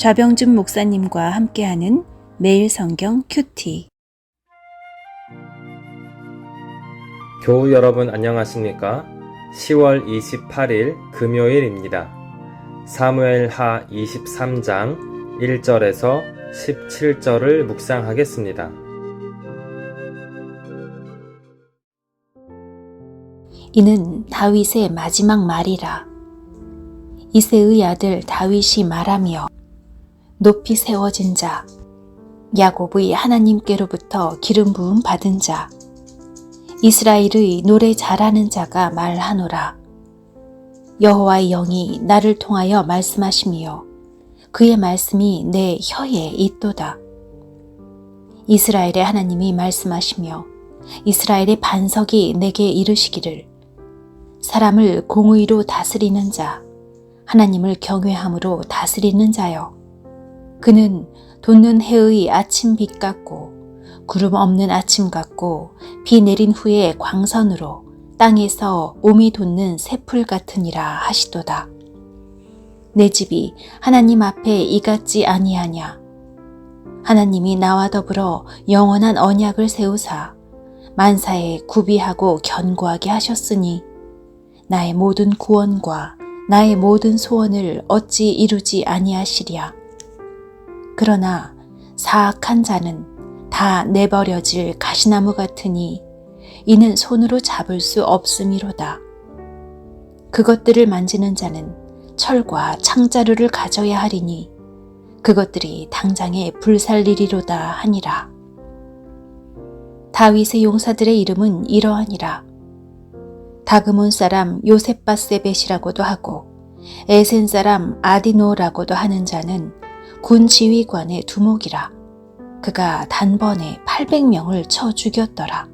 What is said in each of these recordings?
좌병준 목사님과 함께하는 매일 성경 큐티. 교우 여러분 안녕하십니까? 10월 28일 금요일입니다. 사무엘 하 23장 1절에서 17절을 묵상하겠습니다. 이는 다윗의 마지막 말이라. 이세의 아들 다윗이 말하며 높이 세워진 자, 야곱의 하나님께로부터 기름 부음 받은 자, 이스라엘의 노래 잘하는 자가 말하노라. 여호와의 영이 나를 통하여 말씀하시며 그의 말씀이 내 혀에 있도다. 이스라엘의 하나님이 말씀하시며 이스라엘의 반석이 내게 이르시기를 사람을 공의로 다스리는 자, 하나님을 경외함으로 다스리는 자여. 그는 돋는 해의 아침 빛 같고 구름 없는 아침 같고 비 내린 후에 광선으로 땅에서 오미 돋는 새풀 같으니라 하시도다. 내 집이 하나님 앞에 이같지 아니하냐. 하나님이 나와 더불어 영원한 언약을 세우사 만사에 구비하고 견고하게 하셨으니 나의 모든 구원과 나의 모든 소원을 어찌 이루지 아니하시랴. 그러나 사악한 자는 다 내버려질 가시나무 같으니 이는 손으로 잡을 수 없음이로다. 그것들을 만지는 자는 철과 창자루를 가져야 하리니 그것들이 당장에 불살리리로다 하니라. 다윗의 용사들의 이름은 이러하니라. 다그몬 사람 요셉바세벳이라고도 하고 에센 사람 아디노라고도 하는 자는 군 지휘관의 두목이라. 그가 단번에 800명을 쳐 죽였더라.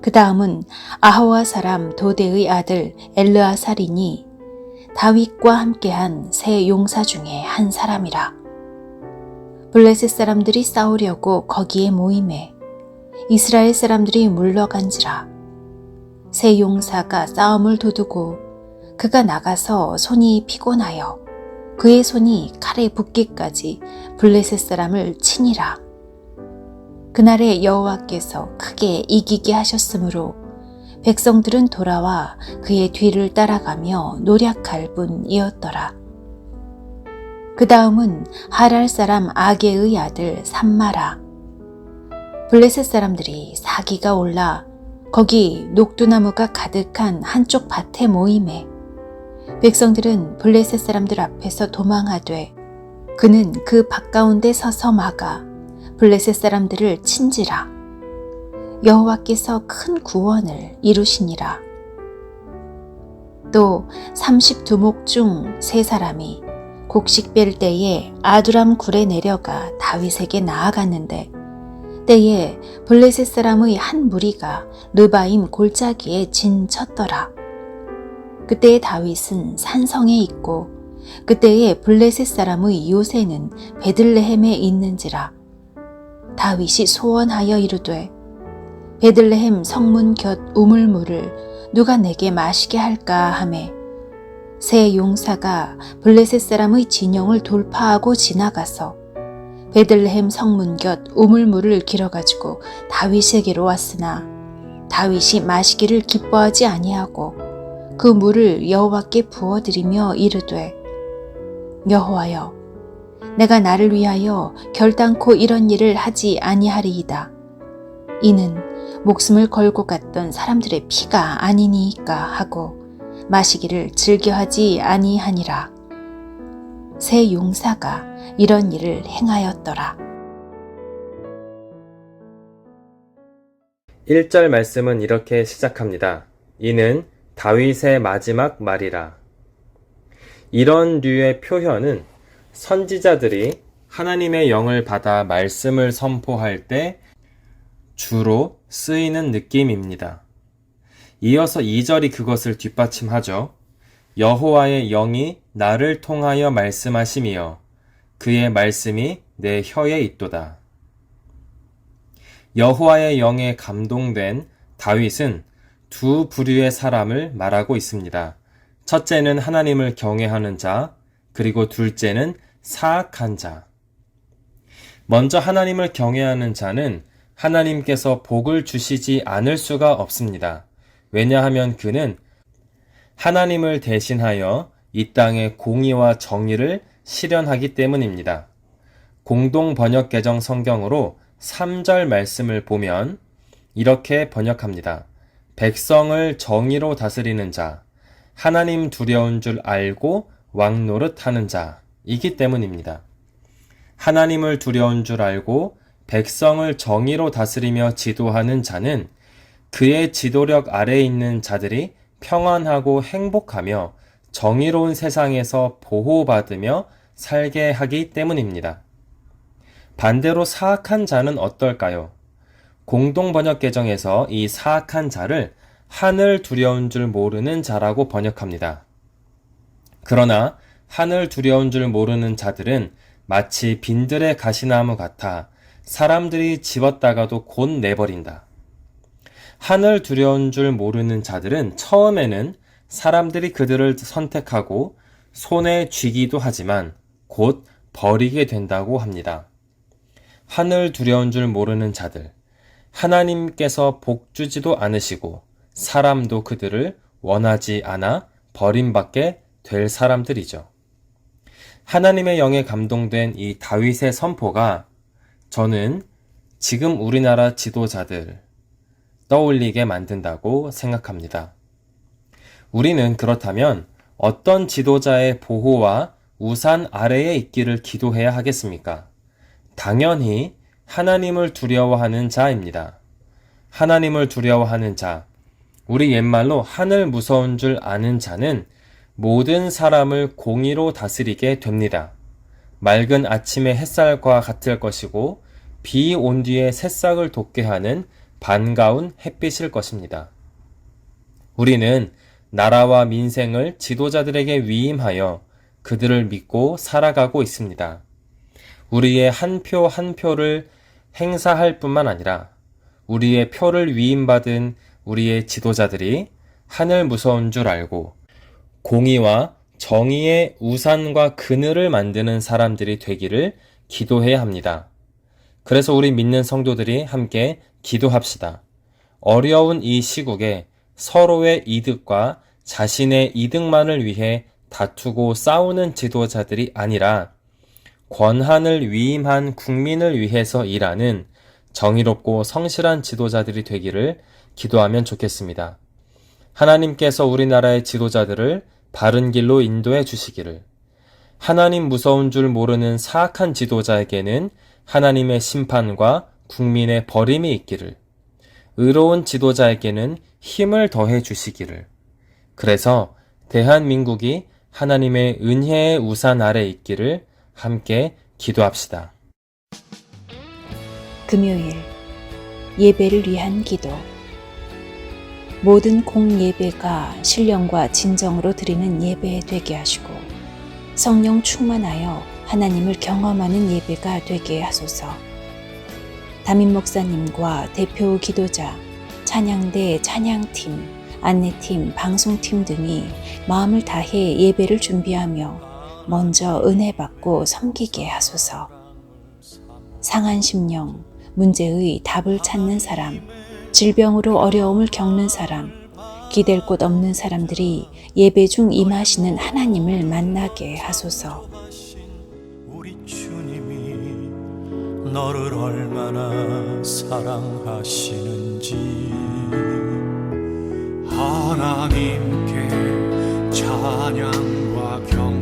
그 다음은 아하와 사람 도대의 아들 엘르아살이니 다윗과 함께한 세 용사 중에 한 사람이라. 블레셋 사람들이 싸우려고 거기에 모임에 이스라엘 사람들이 물러간지라. 세 용사가 싸움을 도두고 그가 나가서 손이 피곤하여 그의 손이 칼에 붙기까지 블레셋 사람을 치니라. 그날에 여호와께서 크게 이기게 하셨으므로 백성들은 돌아와 그의 뒤를 따라가며 노력할 뿐이었더라. 그 다음은 하랄 사람 아게의 아들 삼마라. 블레셋 사람들이 사기가 올라 거기 녹두나무가 가득한 한쪽 밭에 모임에 백성들은 블레셋 사람들 앞에서 도망하되 그는 그밭 가운데 서서 막아 블레셋 사람들을 친지라 여호와께서 큰 구원을 이루시니라 또 32목 중 세 사람이 곡식 뺄 때에 아두람 굴에 내려가 다윗에게 나아갔는데 때에 블레셋 사람의 한 무리가 르바임 골짜기에 진쳤더라. 그때의 다윗은 산성에 있고 그때의 블레셋 사람의 요새는 베들레헴에 있는지라. 다윗이 소원하여 이르되 베들레헴 성문 곁 우물물을 누가 내게 마시게 할까 하매 새 용사가 블레셋 사람의 진영을 돌파하고 지나가서 베들레헴 성문 곁 우물물을 길어가지고 다윗에게로 왔으나 다윗이 마시기를 기뻐하지 아니하고 그 물을 여호와께 부어드리며 이르되 여호와여 내가 나를 위하여 결단코 이런 일을 하지 아니하리이다. 이는 목숨을 걸고 갔던 사람들의 피가 아니니까 하고 마시기를 즐겨하지 아니하니라. 새 용사가 이런 일을 행하였더라. 1절 말씀은 이렇게 시작합니다. 이는 다윗의 마지막 말이라. 이런 류의 표현은 선지자들이 하나님의 영을 받아 말씀을 선포할 때 주로 쓰이는 느낌입니다. 이어서 2절이 그것을 뒷받침하죠. 여호와의 영이 나를 통하여 말씀하시며 그의 말씀이 내 혀에 있도다. 여호와의 영에 감동된 다윗은 두 부류의 사람을 말하고 있습니다. 첫째는 하나님을 경외하는 자, 그리고 둘째는 사악한 자. 먼저 하나님을 경외하는 자는 하나님께서 복을 주시지 않을 수가 없습니다. 왜냐하면 그는 하나님을 대신하여 이 땅의 공의와 정의를 실현하기 때문입니다. 공동 번역 개정 성경으로 3절 말씀을 보면 이렇게 번역합니다. 백성을 정의로 다스리는 자, 하나님 두려운 줄 알고 왕 노릇 하는 자이기 때문입니다. 하나님을 두려운 줄 알고 백성을 정의로 다스리며 지도하는 자는 그의 지도력 아래에 있는 자들이 평안하고 행복하며 정의로운 세상에서 보호받으며 살게 하기 때문입니다. 반대로 사악한 자는 어떨까요? 공동 번역 개정에서 이 사악한 자를 하늘 두려운 줄 모르는 자라고 번역합니다. 그러나 하늘 두려운 줄 모르는 자들은 마치 빈들의 가시나무 같아 사람들이 집었다가도 곧 내버린다. 하늘 두려운 줄 모르는 자들은 처음에는 사람들이 그들을 선택하고 손에 쥐기도 하지만 곧 버리게 된다고 합니다. 하늘 두려운 줄 모르는 자들, 하나님께서 복 주지도 않으시고 사람도 그들을 원하지 않아 버림받게 될 사람들이죠. 하나님의 영에 감동된 이 다윗의 선포가 저는 지금 우리나라 지도자들 떠올리게 만든다고 생각합니다. 우리는 그렇다면 어떤 지도자의 보호와 우산 아래에 있기를 기도해야 하겠습니까? 당연히 하나님을 두려워하는 자입니다. 하나님을 두려워하는 자, 우리 옛말로 하늘 무서운 줄 아는 자는 모든 사람을 공의로 다스리게 됩니다. 맑은 아침의 햇살과 같을 것이고 비 온 뒤에 새싹을 돋게 하는 반가운 햇빛일 것입니다. 우리는 나라와 민생을 지도자들에게 위임하여 그들을 믿고 살아가고 있습니다. 우리의 한 표한 표를 행사할 뿐만 아니라 우리의 표를 위임받은 우리의 지도자들이 하늘 무서운 줄 알고 공의와 정의의 우산과 그늘을 만드는 사람들이 되기를 기도해야 합니다. 그래서 우리 믿는 성도들이 함께 기도합시다. 어려운 이 시국에 서로의 이득과 자신의 이득만을 위해 다투고 싸우는 지도자들이 아니라 권한을 위임한 국민을 위해서 일하는 정의롭고 성실한 지도자들이 되기를 기도하면 좋겠습니다. 하나님께서 우리나라의 지도자들을 바른 길로 인도해 주시기를. 하나님 무서운 줄 모르는 사악한 지도자에게는 하나님의 심판과 국민의 버림이 있기를. 의로운 지도자에게는 힘을 더해 주시기를. 그래서 대한민국이 하나님의 은혜의 우산 아래 있기를 함께 기도합시다. 금요일 예배를 위한 기도 모든 공예배가 신령과 진정으로 드리는 예배 되게 하시고 성령 충만하여 하나님을 경험하는 예배가 되게 하소서. 담임 목사님과 대표 기도자, 찬양대 찬양팀, 안내팀, 방송팀 등이 마음을 다해 예배를 준비하며 먼저 은혜 받고 섬기게 하소서. 상한 심령, 문제의 답을 찾는 사람, 질병으로 어려움을 겪는 사람, 기댈 곳 없는 사람들이 예배 중 임하시는 하나님을 만나게 하소서. 우리 주님이 너를 얼마나 사랑하시는지 하나님께 찬양과 자